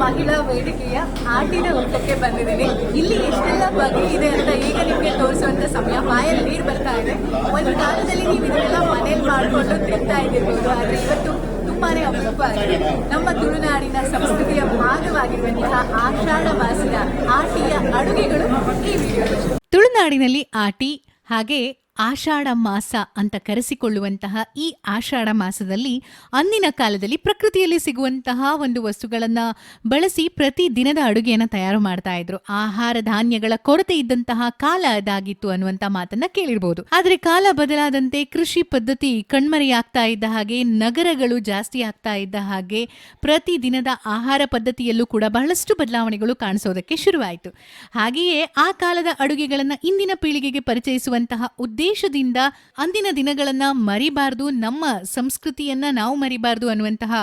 ಮಹಿಳಾ ವೇದಿಕೆಯ ಆಟಿನ ಊಟಕ್ಕೆ ಬಂದಿದ್ದೀನಿ. ಇಲ್ಲಿ ಎಷ್ಟೆಲ್ಲ ಬಗೆ ಇದೆ ಅಂತ ಈಗ ನಿಮಗೆ ತೋರಿಸುವಂತ ಸಮಯ. ಬಾಯಲ್ಲಿ ನೀರು ಬರ್ತಾ ಇದೆ. ಒಂದು ಕಾಲದಲ್ಲಿ ನೀವು ಇದನ್ನೆಲ್ಲ ಮನೇಲಿ ಮಾಡಿಕೊಂಡು ತಿಂತಾ ಇದ್ದಿರ್ಬೋದು, ಆದ್ರೆ ಇವತ್ತು ತುಂಬಾನೇ ಅಪರೂಪ ಆಗಿದೆ. ನಮ್ಮ ತುಳುನಾಡಿನ ಸಂಸ್ಕೃತಿಯ ಭಾಗವಾಗಿರುವಂತಹ ಆಷಾಢ ಮಾಸಿನ ಆಟಿಯ ಅಡುಗೆಗಳು ಈ ವಿಡಿಯೋ ತುಳುನಾಡಿನಲ್ಲಿ ಆಟಿ, ಹಾಗೆ ಆಷಾಢ ಮಾಸ ಅಂತ ಕರೆಸಿಕೊಳ್ಳುವಂತಹ ಈ ಆಷಾಢ ಮಾಸದಲ್ಲಿ ಅಂದಿನ ಕಾಲದಲ್ಲಿ ಪ್ರಕೃತಿಯಲ್ಲಿ ಸಿಗುವಂತಹ ಒಂದು ವಸ್ತುಗಳನ್ನ ಬಳಸಿ ಪ್ರತಿ ದಿನದ ಅಡುಗೆಯನ್ನು ತಯಾರು ಮಾಡ್ತಾ ಇದ್ರು. ಆಹಾರ ಧಾನ್ಯಗಳ ಕೊರತೆ ಇದ್ದಂತಹ ಕಾಲ ಅದಾಗಿತ್ತು ಅನ್ನುವಂತ ಮಾತನ್ನ ಕೇಳಿರ್ಬೋದು. ಆದ್ರೆ ಕಾಲ ಬದಲಾದಂತೆ ಕೃಷಿ ಪದ್ಧತಿ ಕಣ್ಮರೆಯಾಗ್ತಾ ಇದ್ದ ಹಾಗೆ, ನಗರಗಳು ಜಾಸ್ತಿ ಆಗ್ತಾ ಇದ್ದ ಹಾಗೆ ಪ್ರತಿ ದಿನದ ಆಹಾರ ಪದ್ಧತಿಯಲ್ಲೂ ಕೂಡ ಬಹಳಷ್ಟು ಬದಲಾವಣೆಗಳು ಕಾಣಿಸೋದಕ್ಕೆ ಶುರುವಾಯಿತು. ಹಾಗೆಯೇ ಆ ಕಾಲದ ಅಡುಗೆಗಳನ್ನ ಇಂದಿನ ಪೀಳಿಗೆಗೆ ಪರಿಚಯಿಸುವಂತಹ ಉದ್ದೇಶದಿಂದ ಅಂದಿನ ದಿನಗಳನ್ನ ಮರಿಬಾರ್ದು, ನಮ್ಮ ಸಂಸ್ಕೃತಿಯನ್ನ ನಾವು ಮರಿಬಾರ್ದು ಅನ್ನುವಂತಹ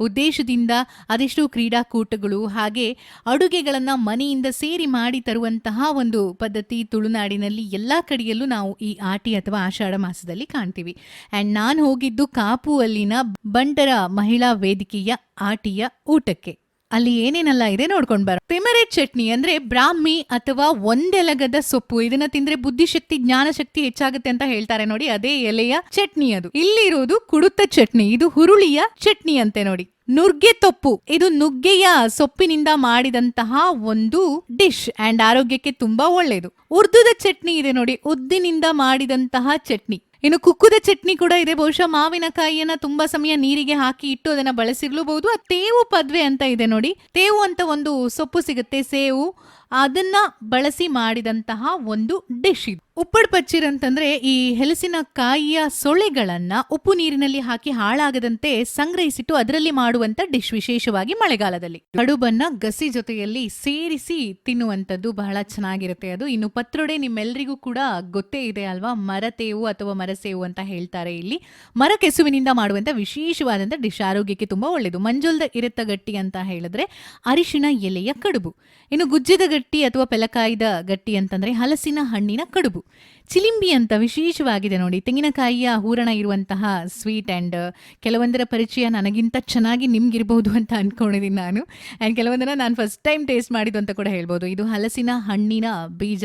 ಉದ್ದೇಶದಿಂದ ಅದೆಷ್ಟೋ ಕ್ರೀಡಾಕೂಟಗಳು ಹಾಗೆ ಅಡುಗೆಗಳನ್ನ ಮನೆಯಿಂದ ಸೇರಿ ಮಾಡಿ ತರುವಂತಹ ಒಂದು ಪದ್ಧತಿ ತುಳುನಾಡಿನಲ್ಲಿ ಎಲ್ಲಾ ಕಡೆಯಲ್ಲೂ ನಾವು ಈ ಆಟಿ ಅಥವಾ ಆಷಾಢ ಮಾಸದಲ್ಲಿ ಕಾಣ್ತೀವಿ. ಅಂಡ್ ನಾನು ಹೋಗಿದ್ದು ಕಾಪು ಅಲ್ಲಿನ ಬಂಟರ ಮಹಿಳಾ ವೇದಿಕೆಯ ಆಟಿಯ ಊಟಕ್ಕೆ. ಅಲ್ಲಿ ಏನೇನೆಲ್ಲ ಇದೆ ನೋಡ್ಕೊಂಡ್ ಬರೋ ತಿಮರೆ ಚಟ್ನಿ ಅಂದ್ರೆ ಬ್ರಾಹ್ಮಿ ಅಥವಾ ಒಂದೆಲಗದ ಸೊಪ್ಪು. ಇದನ್ನ ತಿಂದ್ರೆ ಬುದ್ಧಿಶಕ್ತಿ, ಜ್ಞಾನಶಕ್ತಿ ಹೆಚ್ಚಾಗುತ್ತೆ ಅಂತ ಹೇಳ್ತಾರೆ ನೋಡಿ. ಅದೇ ಎಲೆಯ ಚಟ್ನಿ ಅದು. ಇಲ್ಲಿರೋದು ಕುಡುತ ಚಟ್ನಿ. ಇದು ಹುರುಳಿಯ ಚಟ್ನಿ ಅಂತೆ ನೋಡಿ. ನುಗ್ಗೆ ತೊಪ್ಪು. ಇದು ನುಗ್ಗೆಯ ಸೊಪ್ಪಿನಿಂದ ಮಾಡಿದಂತಹ ಒಂದು ಡಿಶ್ ಅಂಡ್ ಆರೋಗ್ಯಕ್ಕೆ ತುಂಬಾ ಒಳ್ಳೆಯದು ಉರ್ದುದ ಚಟ್ನಿ ಇದೆ ನೋಡಿ. ಉದ್ದಿನಿಂದ ಮಾಡಿದಂತಹ ಚಟ್ನಿ. ಇನ್ನು ಕುಕ್ಕುದ ಚಟ್ನಿ ಕೂಡ ಇದೆ. ಬಹುಶಃ ಮಾವಿನಕಾಯಿಯನ್ನ ತುಂಬಾ ಸಮಯ ನೀರಿಗೆ ಹಾಕಿ ಇಟ್ಟು ಅದನ್ನ ಬಳಸಿರ್ಲೂಬಹುದು. ಆ ತೇವು ಪದ್ವೆ ಅಂತ ಇದೆ ನೋಡಿ. ತೇವು ಅಂತ ಒಂದು ಸೊಪ್ಪು ಸಿಗುತ್ತೆ. ಸೇವು. ಅದನ್ನ ಬಳಸಿ ಮಾಡಿದಂತಹ ಒಂದು ಡಿಶ್ ಇದು. ಉಪ್ಪಡ್ ಪಚ್ಚಿರ್ ಅಂತಂದ್ರೆ ಈ ಹೆಲಸಿನ ಕಾಯಿಯ ಸೊಳೆಗಳನ್ನ ಉಪ್ಪು ನೀರಿನಲ್ಲಿ ಹಾಕಿ ಹಾಳಾಗದಂತೆ ಸಂಗ್ರಹಿಸಿಟ್ಟು ಅದರಲ್ಲಿ ಮಾಡುವಂತ ಡಿಶ್ ವಿಶೇಷವಾಗಿ ಮಳೆಗಾಲದಲ್ಲಿ. ಕಡುಬನ್ನ ಗಸಿ ಜೊತೆಯಲ್ಲಿ ಸೇರಿಸಿ ತಿನ್ನುವಂಥದ್ದು ಬಹಳ ಚೆನ್ನಾಗಿರುತ್ತೆ ಅದು. ಇನ್ನು ಪತ್ರೊಡೆ ನಿಮ್ಮೆಲ್ಲರಿಗೂ ಕೂಡ ಗೊತ್ತೇ ಇದೆ ಅಲ್ವಾ? ಮರತೇವು ಅಥವಾ ಮರಸೇವು ಅಂತ ಹೇಳ್ತಾರೆ ಇಲ್ಲಿ. ಮರ ಕೆಸುವಿನಿಂದ ಮಾಡುವಂತ ವಿಶೇಷವಾದಂತ ಡಿಶ್ ಆರೋಗ್ಯಕ್ಕೆ ತುಂಬಾ ಒಳ್ಳೆಯದು ಮಂಜುಲ್ದ ಇರತ್ತ ಗಟ್ಟಿ ಅಂತ ಹೇಳಿದ್ರೆ ಅರಿಶಿನ ಎಲೆಯ ಕಡುಬು. ಇನ್ನು ಗುಜ್ಜಿದ ಗಟ್ಟಿ ಅಥವಾ ಪೆಲಕಾಯಿದ ಗಟ್ಟಿ ಅಂತಂದ್ರೆ ಹಲಸಿನ ಹಣ್ಣಿನ ಕಡುಬು. ಚಿಲಿಂಬಿ ಅಂತ ವಿಶೇಷವಾಗಿದೆ ನೋಡಿ. ತೆಂಗಿನಕಾಯಿಯ ಹೂರಣ ಇರುವಂತಹ ಸ್ವೀಟ್ ಆ್ಯಂಡ್ ಕೆಲವೊಂದರ ಪರಿಚಯ ನನಗಿಂತ ಚೆನ್ನಾಗಿ ನಿಮ್ಗಿರ್ಬೋದು ಅಂತ ಅನ್ಕೊಂಡಿದ್ದೀನಿ ನಾನು. ಆ್ಯಂಡ್ ಕೆಲವೊಂದನ್ನ ನಾನು ಫಸ್ಟ್ ಟೈಮ್ ಟೇಸ್ಟ್ ಮಾಡಿದ್ದು ಅಂತ ಕೂಡ ಹೇಳ್ಬೋದು. ಇದು ಹಲಸಿನ ಹಣ್ಣಿನ ಬೀಜ.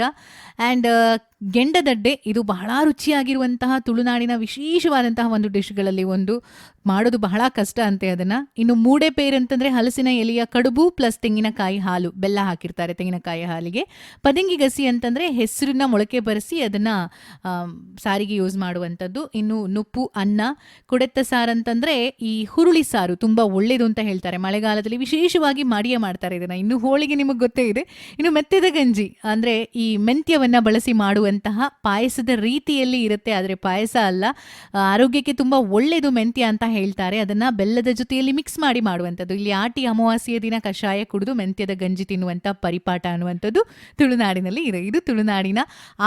ಆ್ಯಂಡ್ ಗೆಂಡದಡ್ಡೆ, ಇದು ಬಹಳ ರುಚಿಯಾಗಿರುವಂತಹ ತುಳುನಾಡಿನ ವಿಶೇಷವಾದಂತಹ ಒಂದು ಡಿಶ್ಗಳಲ್ಲಿ ಒಂದು. ಮಾಡೋದು ಬಹಳ ಕಷ್ಟ ಅಂತೆ ಅದನ್ನ. ಇನ್ನು ಮೂಡೆ ಪೇರ್ ಅಂತಂದ್ರೆ ಹಲಸಿನ ಎಲೆಯ ಕಡುಬು ಪ್ಲಸ್ ತೆಂಗಿನಕಾಯಿ ಹಾಲು. ಬೆಲ್ಲ ಹಾಕಿರ್ತಾರೆ ತೆಂಗಿನಕಾಯಿ ಹಾಲಿಗೆ. ಪದಂಗಿ ಗಸಿ ಅಂತಂದ್ರೆ ಹೆಸರನ್ನ ಮೊಳಕೆ ಬರೆಸಿ ಅದನ್ನ ಸಾರಿಗೆ ಯೂಸ್ ಮಾಡುವಂಥದ್ದು. ಇನ್ನು ನುಪ್ಪು, ಅನ್ನ, ಕುಡೆತ್ತ ಸಾರು ಅಂತಂದ್ರೆ ಈ ಹುರುಳಿ ಸಾರು ತುಂಬಾ ಒಳ್ಳೇದು ಅಂತ ಹೇಳ್ತಾರೆ. ಮಳೆಗಾಲದಲ್ಲಿ ವಿಶೇಷವಾಗಿ ಮಾಡಿಯೇ ಮಾಡ್ತಾರೆ ಇದನ್ನ. ಇನ್ನು ಹೋಳಿಗೆ ನಿಮಗೆ ಗೊತ್ತೇ ಇದೆ. ಇನ್ನು ಮೆತ್ತದ ಗಂಜಿ ಅಂದ್ರೆ ಈ ಮೆಂತ್ಯವನ್ನ ಬಳಸಿ ಮಾಡುವಂತಹ ಪಾಯಸದ ರೀತಿಯಲ್ಲಿ ಇರುತ್ತೆ, ಆದರೆ ಪಾಯಸ ಅಲ್ಲ. ಆರೋಗ್ಯಕ್ಕೆ ತುಂಬಾ ಒಳ್ಳೆಯದು ಮೆಂತ್ಯ ಅಂತ ಹೇಳ್ತಾರೆ. ಅದನ್ನ ಬೆಲ್ಲದ ಜೊತೆಯಲ್ಲಿ ಮಿಕ್ಸ್ ಮಾಡಿ ಮಾಡುವಂಥದ್ದು. ಇಲ್ಲಿ ಆಟಿ ಅಮಾವಾಸ್ಯೆಯ ದಿನ ಕಷಾಯ ಕುಡಿದು ಮೆಂತ್ಯದ ಗಂಜಿ ತಿನ್ನುವಂಥ ಪರಿಪಾಠ ಅನ್ನುವಂಥದ್ದು ತುಳುನಾಡಿನಲ್ಲಿ ಇದೆ. ಇದು ತುಳುನಾಡಿನ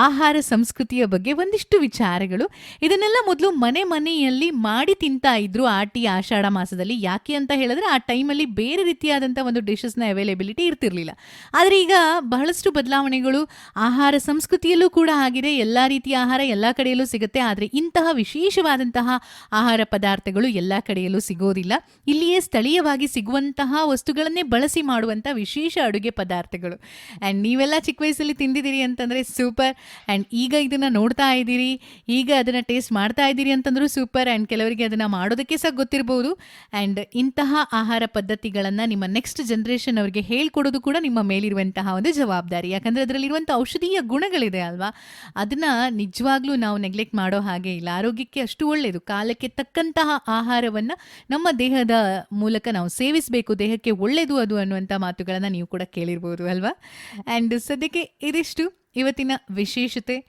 ಆಹಾರ ಸಂಸ್ಕೃತಿಯ ಬಗ್ಗೆ ಒಂದಿಷ್ಟು ವಿಚಾರಗಳು. ಇದನ್ನೆಲ್ಲ ಮೊದಲು ಮನೆ ಮನೆಯಲ್ಲಿ ಮಾಡಿ ತಿಂತಾ ಇದ್ರು ಆಟಿ ಆಷಾಢ ಮಾಸದಲ್ಲಿ. ಯಾಕೆ ಅಂತ ಹೇಳಿದ್ರೆ ಆ ಟೈಮಲ್ಲಿ ಬೇರೆ ರೀತಿಯಾದಂಥ ಒಂದು ಡಿಶಸ್ನ ಅವೈಲೇಬಿಲಿಟಿ ಇರ್ತಿರ್ಲಿಲ್ಲ. ಆದರೆ ಈಗ ಬಹಳಷ್ಟು ಬದಲಾವಣೆಗಳು ಆಹಾರ ಸಂಸ್ಕೃತಿಯಲ್ಲೂ ಕೂಡ ಆಗಿದೆ. ಎಲ್ಲ ರೀತಿಯ ಆಹಾರ ಎಲ್ಲ ಕಡೆಯಲ್ಲೂ ಸಿಗುತ್ತೆ. ಆದರೆ ಇಂತಹ ವಿಶೇಷವಾದಂತಹ ಆಹಾರ ಪದಾರ್ಥಗಳು ಎಲ್ಲ ಕಡೆಯಲ್ಲೂ ಸಿಗೋದಿಲ್ಲ. ಇಲ್ಲಿಯೇ ಸ್ಥಳೀಯವಾಗಿ ಸಿಗುವಂತಹ ವಸ್ತುಗಳನ್ನೇ ಬಳಸಿ ಮಾಡುವಂಥ ವಿಶೇಷ ಅಡುಗೆ ಪದಾರ್ಥಗಳು. ಆ್ಯಂಡ್ ನೀವೆಲ್ಲ ಚಿಕ್ಕ ವಯಸ್ಸಲ್ಲಿ ತಿಂದಿದ್ದೀರಿ ಅಂತಂದರೆ ಸೂಪರ್. ಆ್ಯಂಡ್ ಈಗ ಇದನ್ನು ನೋಡ್ತಾ ಇದ್ದೀರಿ. ಈಗ ಅದನ್ನು ಟೇಸ್ಟ್ ಮಾಡ್ತಾ ಇದ್ದೀರಿ ಅಂತಂದರೂ ಸೂಪರ್. ಆ್ಯಂಡ್ ಕೆಲವರಿಗೆ ಅದನ್ನು ಮಾಡೋದಕ್ಕೆ ಸಹ ಗೊತ್ತಿರ್ಬೋದು. ಆ್ಯಂಡ್ ಇಂತಹ ಆಹಾರ ಪದ್ಧತಿಗಳನ್ನು ನಿಮ್ಮ ನೆಕ್ಸ್ಟ್ ಜನ್ರೇಷನ್ ಅವರಿಗೆ ಹೇಳ್ಕೊಡೋದು ಕೂಡ ನಿಮ್ಮ ಮೇಲಿರುವಂತಹ ಒಂದು ಜವಾಬ್ದಾರಿ. ಯಾಕಂದರೆ ಅದರಲ್ಲಿರುವಂಥ ಔಷಧೀಯ ಗುಣಗಳಿದೆ ಅಲ್ವಾ? ಅದನ್ನು ನಿಜವಾಗ್ಲೂ ನಾವು ನೆಗ್ಲೆಕ್ಟ್ ಮಾಡೋ ಹಾಗೆ ಇಲ್ಲ. ಆರೋಗ್ಯಕ್ಕೆ ಅಷ್ಟು ಒಳ್ಳೆಯದು ಕಾಲಕ್ಕೆ ತಕ್ಕಂತಹ ಆಹಾರವನ್ನು ನಮ್ಮ ದೇಹದ ಮೂಲಕ ನಾವು ಸೇವಿಸಬೇಕು. ದೇಹಕ್ಕೆ ಒಳ್ಳೆಯದು ಅದು ಅನ್ನುವಂಥ ಮಾತುಗಳನ್ನು ನೀವು ಕೂಡ ಕೇಳಿರ್ಬೋದು ಅಲ್ವಾ? ಆ್ಯಂಡ್ ಸದ್ಯಕ್ಕೆ ಇದಿಷ್ಟು. ಇವತ್ತಿನ ವಿಶೇಷತೆ.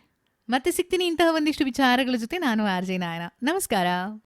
ಮತ್ತೆ ಸಿಗ್ತೀನಿ ಇಂತಹ ಒಂದಿಷ್ಟು ವಿಚಾರಗಳ ಜೊತೆ ನಾನು ಆರ್ ಜೆ ನಾಯನ. ನಮಸ್ಕಾರ.